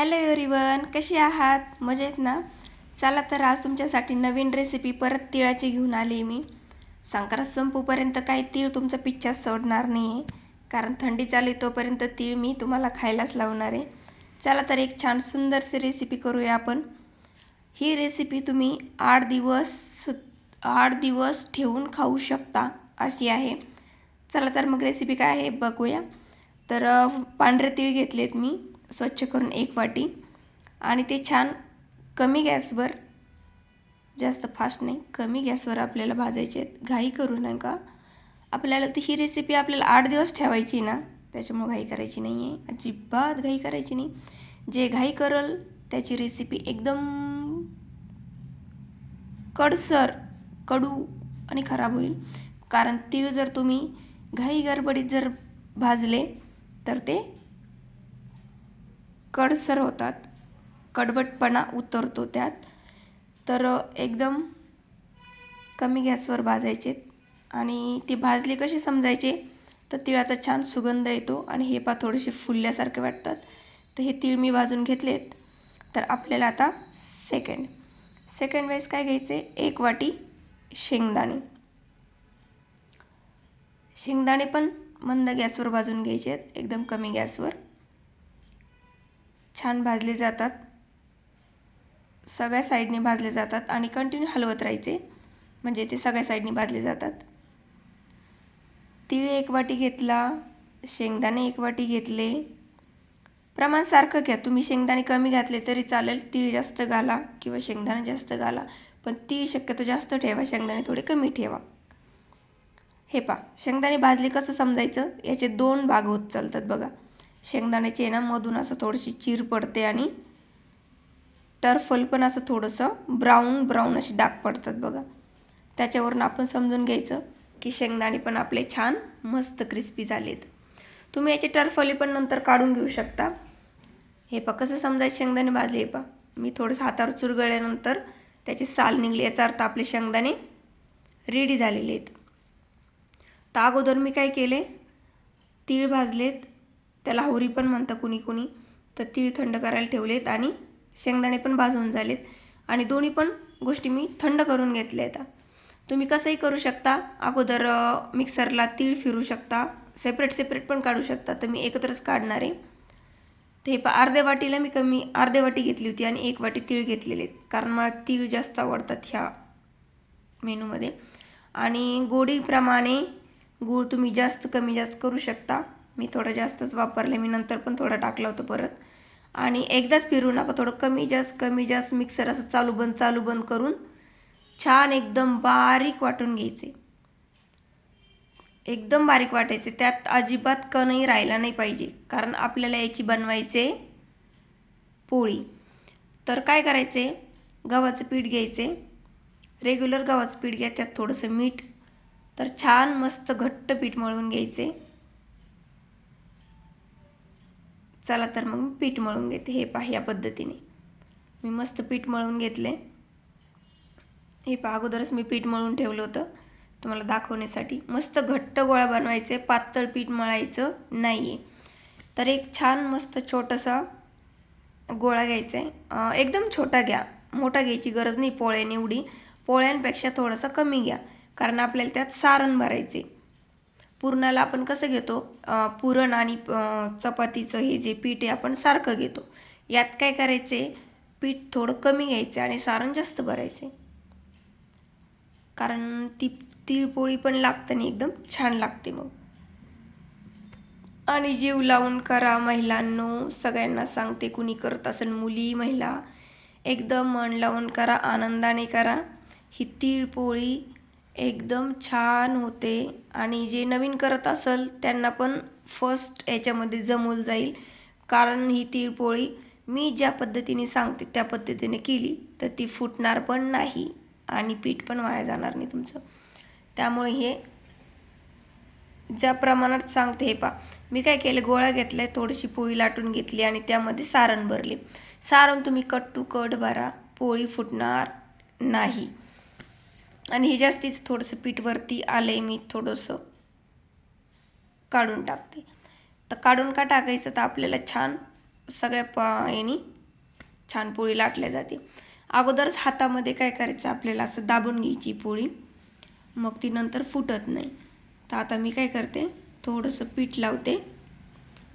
Hello everyone कशी आहात? मजेत ना? चला तर आज तुमच्यासाठी नवीन रेसिपी परत तिळाची घेऊन आली मी. संक्रांत संपूपर्यंत काही तीळ तुमचा पिच्चाच सोडणार नाही आहे कारण थंडी चालू तोपर्यंत तीळ मी तुम्हाला खायलाच लावणार आहे. चला तर एक छान सुंदरशी रेसिपी करूया आपण. ही रेसिपी तुम्ही आठ दिवस आठ दिवस ठेवून खाऊ शकता अशी आहे. चला तर मग रेसिपी काय आहे बघूया. तर पांढरे तीळ घेतलेत मी. स्वच्छ करून एक वाटी. आणि ते छान कमी गॅसवर जास्त फास्ट नाही कमी गॅसवर आपल्याला भाजायचे आहेत. घाई करू नका. आपल्याला ती ही रेसिपी आपल्याला आठ दिवस ठेवायची ना त्याच्यामुळे घाई करायची नाही आहे अजिबात घाई करायची नाही. जे घाई करल त्याची रेसिपी एकदम कडसर कडू आणि खराब होईल. कारण तीळ जर तुम्ही घाई गडबडीत जर भाजले तर ते कडसर होतात. कडवटपणा उतरतो त्यात. तर एकदम कमी गॅसवर भाजायचे आणि ती भाजली कशी समजायचे? तर तिळाचा छान सुगंध येतो आणि हे पा थोडेसे फुलल्यासारखे वाटतात. तर हे तीळ मी भाजून घेतलेत. तर आपल्याला आता सेकंड सेकंड वेळेस काय घ्यायचे? एक वाटी शेंगदाणे. शेंगदाणे पण मंद गॅसवर भाजून घ्यायचे आहेत. एकदम कमी गॅसवर. छान भाजले जातात. सगळ्या साईडने भाजले जातात आणि कंटिन्यू हलवत राहायचे. म्हणजे ते सगळ्या साईडने भाजले जातात. तिळ एक वाटी घेतला शेंगदाणे एक वाटी घेतले. प्रमाण सारखं घ्या. तुम्ही शेंगदाणे कमी घातले तरी चालेल. तीळ जास्त घाला किंवा शेंगदाणे जास्त घाला. पण तीळ शक्यतो जास्त ठेवा. शेंगदाणे थोडे कमी ठेवा. हे पा शेंगदाणे भाजले कसं समजायचं? याचे दोन भाग होत चालतात बघा. शेंगदाण्याचे आहे ना मधून असं थोडीशी चीर पडते आणि टर्फल पण असं थोडंसं ब्राऊन ब्राऊन असे डाग पडतात बघा. त्याच्यावरून आपण समजून घ्यायचं की शेंगदाणे पण आपले छान मस्त क्रिस्पी झालेत. तुम्ही याचे टर्फली पण नंतर काढून घेऊ शकता. हे पा कसं समजायचं? शेंगदाणे भाजले हे पा मी थोडंसं हातावर चुरगळल्यानंतर त्याची साल निघली. याचा अर्थ आपले शेंगदाणे रेडी झालेले आहेत. तर अगोदर मी काय केले? तीळ भाजलेत. त्याला हवरी पण म्हणतं कुणी कुणी. तर तीळ थंड करायला ठेवलेत आणि शेंगदाणे पण भाजून झालेत. आणि दोन्ही पण गोष्टी मी थंड करून घेतल्या आता तुम्ही कसंही करू शकता. अगोदर मिक्सरला तीळ फिरू शकता. सेपरेट सेपरेट पण काढू शकता. तर मी एकत्रच काढणार आहे. ते पा अर्ध्या वाटीला मी कमी अर्ध्या वाटी घेतली होती आणि एक वाटी तीळ घेतलेले आहेत. कारण मला तीळ जास्त आवडतात ह्या मेनूमध्ये. आणि गोडीप्रमाणे गूळ तुम्ही जास्त कमी जास्त करू शकता. मी थोडं जास्तच वापरलं मी नंतर पण थोडं टाकलं होतं परत. आणि एकदाच फिरू नका थोडं कमी जास्त कमी जास्त मिक्सर असं चालू बंद चालू बंद करून छान एकदम बारीक वाटून घ्यायचे. एकदम बारीक वाटायचे त्यात अजिबात कणही राहिला नाही पाहिजे कारण आपल्याला याची बनवायचे पोळी. तर काय करायचे? गव्हाचं पीठ घ्यायचे. रेग्युलर गव्हाचं पीठ घ्या त्यात थोडंसं मीठ. तर छान मस्त घट्ट पीठ मळून घ्यायचे. चला तर मग मी पीठ मळून घेते. हे पहा या पद्धतीने. मी मस्त पीठ मळून घेतले. हे पहा अगोदरच मी पीठ मळून ठेवलं होतं. तुम्हाला दाखवण्यासाठी. मस्त घट्ट गोळा बनवायचे. पातळ पीठ मळायचं नाही आहे तर एक छान मस्त छोटासा गोळा घ्यायचा आहे एकदम छोटा घ्या. मोठा घ्यायची गरज नाही पोळ्या निवडी. पोळ्यांपेक्षा थोडंसं कमी घ्या. कारण आपल्याला त्यात सारण भरायचे पुरणाला आपण कसं घेतो? पुरण आणि चपातीचं हे जे पीठ आहे आपण सारखं घेतो. यात काय करायचे? पीठ थोडं कमी घ्यायचं आणि सारण जास्त भरायचे. कारण ती तिळपोळी पण लागते आणि एकदम छान लागते मग. आणि जीव लावून करा महिलांनो. सगळ्यांना सांगते कुणी करत असेल मुली महिला एकदम मन लावून करा आनंदाने करा. ही तिळपोळी एकदम छान होते. आणि जे नवीन करत असेल त्यांना पण फर्स्ट याच्यामध्ये जमवलं जाईल. कारण ही तिळपोळी मी ज्या पद्धतीने सांगते त्या पद्धतीने केली तर ती फुटणार पण नाही आणि पीठ पण वाया जाणार नाही तुमचं. त्यामुळे हे ज्या प्रमाणात सांगते हे पा मी काय केलं गोळा घेतल्या थोडीशी पोळी लाटून घेतली आणि त्यामध्ये सारण भरले. सारण तुम्ही कट टू कट भरा पोळी फुटणार नाही. आणि हे जास्तीच थोडंसं पीठवरती आलं आहे मी थोडंसं काढून टाकते. तर काढून का टाकायचं? तर आपल्याला छान सगळ्या पा यानी छान पोळी लाटल्या जाते. अगोदरच हातामध्ये काय करायचं? आपल्याला असं दाबून घ्यायची पोळी. मग ती नंतर फुटत नाही. तर आता मी काय करते? थोडंसं पीठ लावते.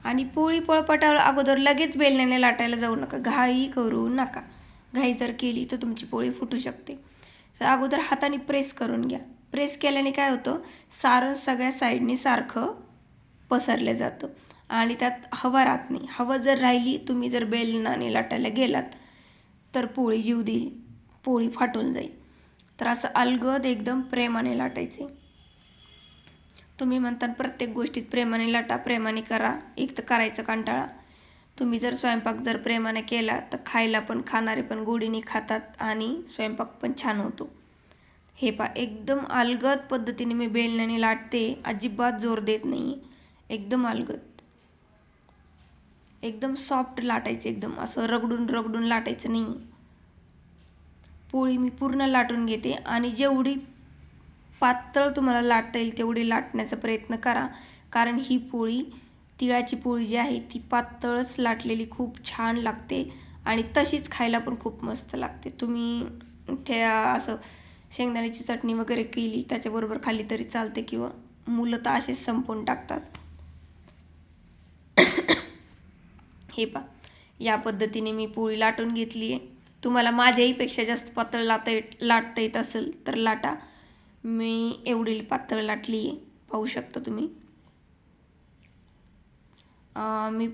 आणि पोळी पोळपाटावर अगोदर लगेच बेलण्याने लाटायला जाऊ नका. घाई करू नका. घाई जर केली तर तुमची पोळी फुटू शकते. तर अगोदर हाताने प्रेस करून घ्या. प्रेस केल्याने काय होतं? सारं सगळ्या साईडने सारखं पसरलं जातं. आणि त्यात हवा राहत नाही. हवा जर राहिली तुम्ही जर बेलनाने लाटायला गेलात तर पोळी जीव देईल. पोळी फाटून जाईल. तर असं अलगद एकदम प्रेमाने लाटायचे. तुम्ही म्हणता प्रत्येक गोष्टीत प्रेमाने लाटा प्रेमाने करा. एक तर करायचं कंटाळा. तुम्ही जर स्वयंपाक जर प्रेमाने केला तर खायला पण खाणारे पण गोडीने खातात आणि स्वयंपाक पण छान होतो. हे पा एकदम अलगद पद्धतीने मी बेलण्याने लाटते अजिबात जोर देत नाही एकदम अलगद. एकदम सॉफ्ट लाटायचं एकदम. असं रगडून रगडून लाटायचं नाही पोळी मी पूर्ण लाटून घेते आणि जेवढी पातळ तुम्हाला लाटता येईल तेवढी लाटण्याचा प्रयत्न करा. कारण ही पोळी तिळाची पोळी जी आहे ती पातळच लाटलेली खूप छान लागते आणि तशीच खायला पण खूप मस्त लागते. तुम्ही त्या असं शेंगदाण्याची चटणी वगैरे केली त्याच्याबरोबर खाल्ली तरी चालते किंवा मुलं तर असेच संपवून टाकतात. हे पा या पद्धतीने मी पोळी लाटून घेतली आहे. तुम्हाला माझ्याहीपेक्षा जास्त पातळ लाता येत लाटता येत असेल तर लाटा. मी एवढी पातळ लाटली आहे. पाहू शकता तुम्ही. मी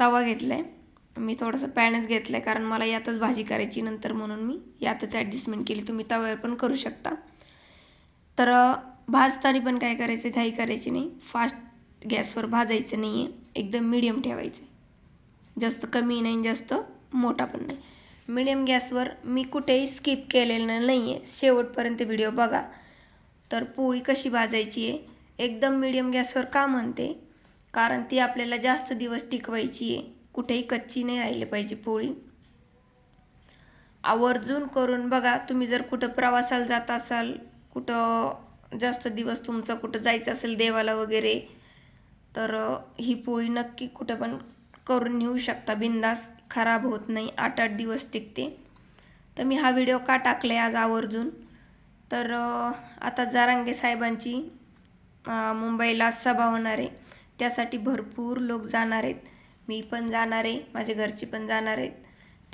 तवा घेतला आहे मी थोडंसं पॅनच घेतलं आहे कारण मला यातच भाजी करायची नंतर म्हणून मी यातच ॲडजस्टमेंट केली. तुम्ही तव्यावर पण करू शकता. तर भाजताना पण काय करायचं घाई करायची नाही. फास्ट गॅसवर भाजायचं नाही आहे एकदम मिडियम ठेवायचं. जास्त कमी नाही जास्त मोठा पण नाही. मिडियम गॅसवर मी कुठेही स्किप केलेलं नाही आहे शेवटपर्यंत व्हिडिओ बघा. तर पोळी कशी भाजायची आहे? एकदम मिडियम गॅसवर का म्हणते? कारण ती आपल्याला जास्त दिवस टिकवायची आहे. कुठेही कच्ची नाही राहिली पाहिजे पोळी. आवर्जून करून बघा तुम्ही जर कुठं प्रवासाला जात असाल कुठं जास्त दिवस तुमचं कुठं जायचं असेल देवाला वगैरे तर ही पोळी नक्की कुठं पण करून नेऊ शकता. बिंदास खराब होत नाही. आठ आठ दिवस टिकते. तर मी हा व्हिडिओ का टाकला आहे आज आवर्जून तर आता जारांगे साहेबांची मुंबईला सभा होणार आहे. त्यासाठी भरपूर लोक जाणार आहेत. मी पण जाणार आहे. माझ्या घरचे पण जाणार आहेत.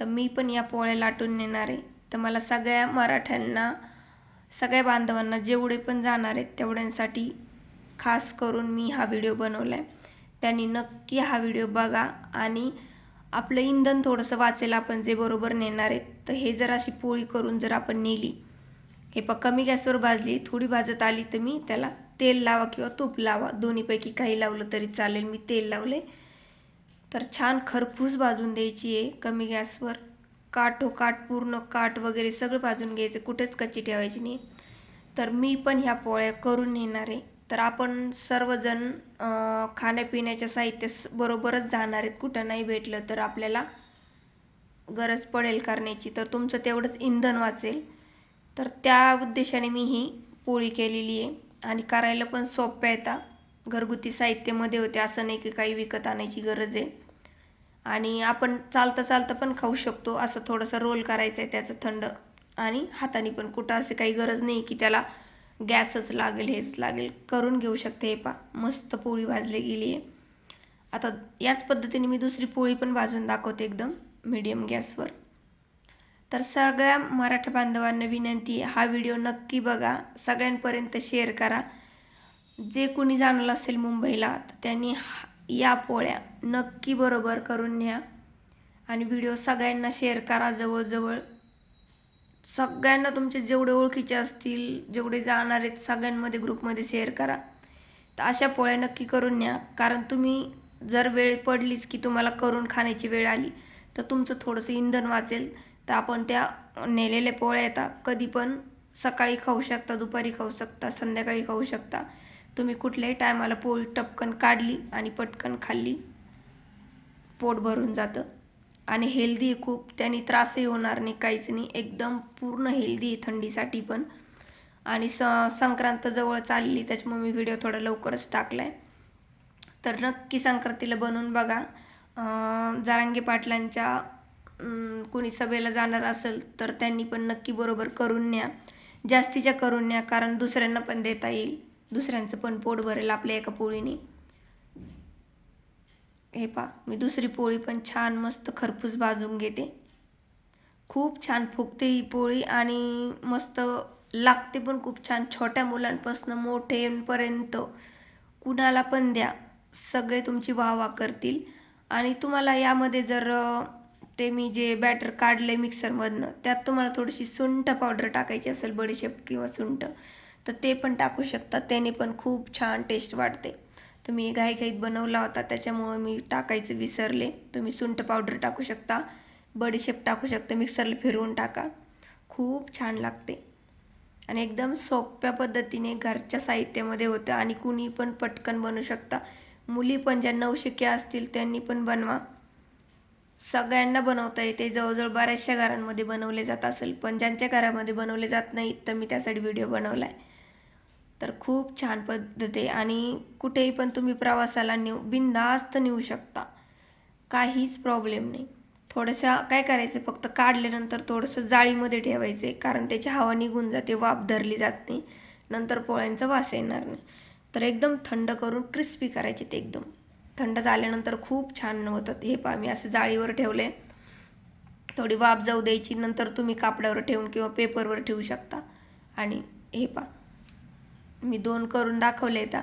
तर मी पण या पोळ्या लाटून नेणार आहे. तर मला सगळ्या मराठ्यांना सगळ्या बांधवांना जेवढे पण जाणार आहेत तेवढ्यांसाठी खास करून मी हा व्हिडिओ बनवला आहे त्यांनी नक्की हा व्हिडिओ बघा आणि आपलं इंधन थोडंसं वाचेल आपण जे बरोबर नेणार आहेत. तर हे जर अशी पोळी करून जर आपण नेली हे प कमी गॅसवर भाजली थोडी भाजत आली तर मी त्याला तेल लावा किंवा तूप लावा. दोन्हीपैकी काही लावलं तरी चालेल. मी तेल लावले. तर छान खरपूस भाजून द्यायची आहे. कमी गॅसवर. काठो काठ पूर्ण काठ वगैरे सगळं भाजून घ्यायचं. कुठेच कच्ची ठेवायची नाही. तर मी पण ह्या पोळ्या करून नेणार आहे. तर आपण सर्वजण खाण्यापिण्याच्या साहित्य बरोबरच जाणार आहेत. कुठं नाही भेटलं तर आपल्याला गरज पडेल करण्याची. तर तुमचं तेवढंच इंधन वाचेल. तर त्या उद्देशाने मी ही पोळी केलेली आहे. आणि करायला पण सोप्या येतात घरगुती साहित्यामध्ये होते असं नाही की काही विकत आणायची गरज आहे. आणि आपण चालता चालता पण खाऊ शकतो असं थोडंसं रोल करायचं आहे त्याचं थंड. आणि हाताने पण कुठं असं काही गरज नाही की त्याला गॅसच लागेल हेच लागेल करून घेऊ शकते हे पा. मस्त पोळी भाजली गेली आहे. आता याच पद्धतीने मी दुसरी पोळी पण भाजून दाखवते एकदम मीडियम गॅसवर तर सगळ्या मराठा बांधवांना विनंती आहे हा व्हिडिओ नक्की बघा. सगळ्यांपर्यंत शेअर करा. जे कोणी जाणलं असेल मुंबईला तर त्यांनी या पोळ्या नक्की बरोबर करून न्या. आणि व्हिडिओ सगळ्यांना शेअर करा जवळजवळ. सगळ्यांना तुमचे जेवढे ओळखीचे असतील जेवढे जाणार आहेत सगळ्यांमध्ये ग्रुपमध्ये शेअर करा. तर अशा पोळ्या नक्की करून न्या. कारण तुम्ही जर वेळ पडलीच की तुम्हाला करून खाण्याची वेळ आली तर तुमचं थोडंसं इंधन वाचेल. तर आपण त्या नेलेले पोळ्या येतात कधी पण सकाळी खाऊ शकता दुपारी खाऊ शकता संध्याकाळी खाऊ शकता. तुम्ही कुठल्याही टायमाला पोळी टपकन काढली आणि पटकन खाल्ली पोट भरून जातं. आणि हेल्दी खूप त्याने त्रासही होणार नाही काहीच नाही. एकदम पूर्ण हेल्दी आहे थंडीसाठी पण. आणि स संक्रांत जवळ चालली त्याच्यामुळे मी व्हिडिओ थोडा लवकरच टाकला आहे तर नक्की संक्रांतीला बनवून बघा. जारांगे पाटलांच्या कोणी सभेला जाणार असेल तर त्यांनी पण नक्की बरोबर करून न्या. जास्तीच्या करून न्या कारण दुसऱ्यांना पण देता येईल. दुसऱ्यांचं पण पोट भरेल आपल्या एका पोळीने. हे पा मी दुसरी पोळी पण छान मस्त खरपूस भाजून घेते. खूप छान फुगते ही पोळी आणि मस्त लागते पण खूप छान. छोट्या मुलांपासून मोठेपर्यंत कुणाला पण द्या. सगळे तुमची वाहवा करतील. आणि तुम्हाला यामध्ये जर ते मी जे बॅटर काढले मिक्सरमधनं त्यात तुम्हाला थोडीशी सुंठ पावडर टाकायची असेल बडीशेप किंवा सुंठ तर ते पण टाकू शकता. त्याने पण खूप छान टेस्ट वाढते. तर मी घाईघाईत बनवला होता त्याच्यामुळं मी टाकायचं विसरले. तुम्ही सुंठ पावडर टाकू शकता बडीशेप टाकू शकता मिक्सरला फिरवून टाका. खूप छान लागते. आणि एकदम सोप्या पद्धतीने घरच्या साहित्यामध्ये होतं. आणि कुणी पण पटकन बनवू शकता. मुली पण ज्या नवशिक्या असतील त्यांनी पण बनवा. सगळ्यांना बनवता येते. जवळजवळ बऱ्याचशा घरांमध्ये बनवले जात असेल पण ज्यांच्या घरामध्ये बनवले जात नाहीत तर मी त्यासाठी व्हिडिओ बनवला आहे तर खूप छान पद्धत आहे. आणि कुठेही पण तुम्ही प्रवासाला नेऊ बिनधास्त नेऊ शकता. काहीच प्रॉब्लेम नाही. थोडंसं काय करायचं फक्त काढल्यानंतर थोडंसं जाळीमध्ये ठेवायचं कारण त्याची हवा निघून जाते वाफ धरली जात नाही. नंतर पोळ्यांचा वास येणार नाही. तर एकदम थंड करून क्रिस्पी करायचे ते एकदम. थंड झाल्यानंतर खूप छान होतात. हे पहा मी असं जाळीवर ठेवले. थोडी वाफ जाऊ द्यायची नंतर तुम्ही कापडावर ठेवून किंवा पेपरवर ठेवू शकता. आणि हे पहा मी दोन करून दाखवले आता.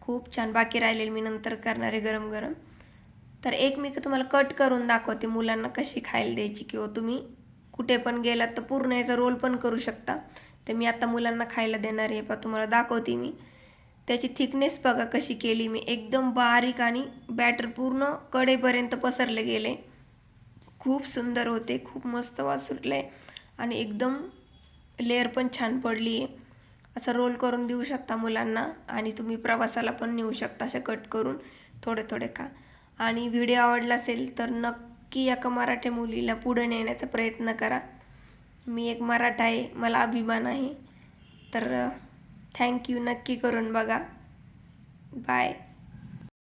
खूप छान बाकी राहिलेले मी नंतर करणार आहे गरम गरम. तर एक मी तुम्हाला कट करून दाखवते मुलांना कशी खायला द्यायची किंवा तुम्ही कुठे पण गेलात तर पूर्ण याचा रोल पण करू शकता. तर मी आता मुलांना खायला देणार आहे. पा तुम्हाला दाखवते मी. त्याची थिकनेस बघा कशी केली मी. एकदम बारीक आणि बॅटर पूर्ण कडेपर्यंत पसरले गेले. खूप सुंदर होते खूप मस्त वास आणि एकदम लेअर पण छान पडली आहे. असं रोल करून देऊ शकता मुलांना आणि तुम्ही प्रवासाला पण नेऊ शकता असं कट करून. थोडे थोडे खा आणि व्हिडिओ आवडला असेल तर नक्की एका मराठी मुलीला पुढे नेण्याचा प्रयत्न करा. मी एक मराठा आहे मला अभिमान आहे. तर थँक्यू. नक्की करून बघा. बाय.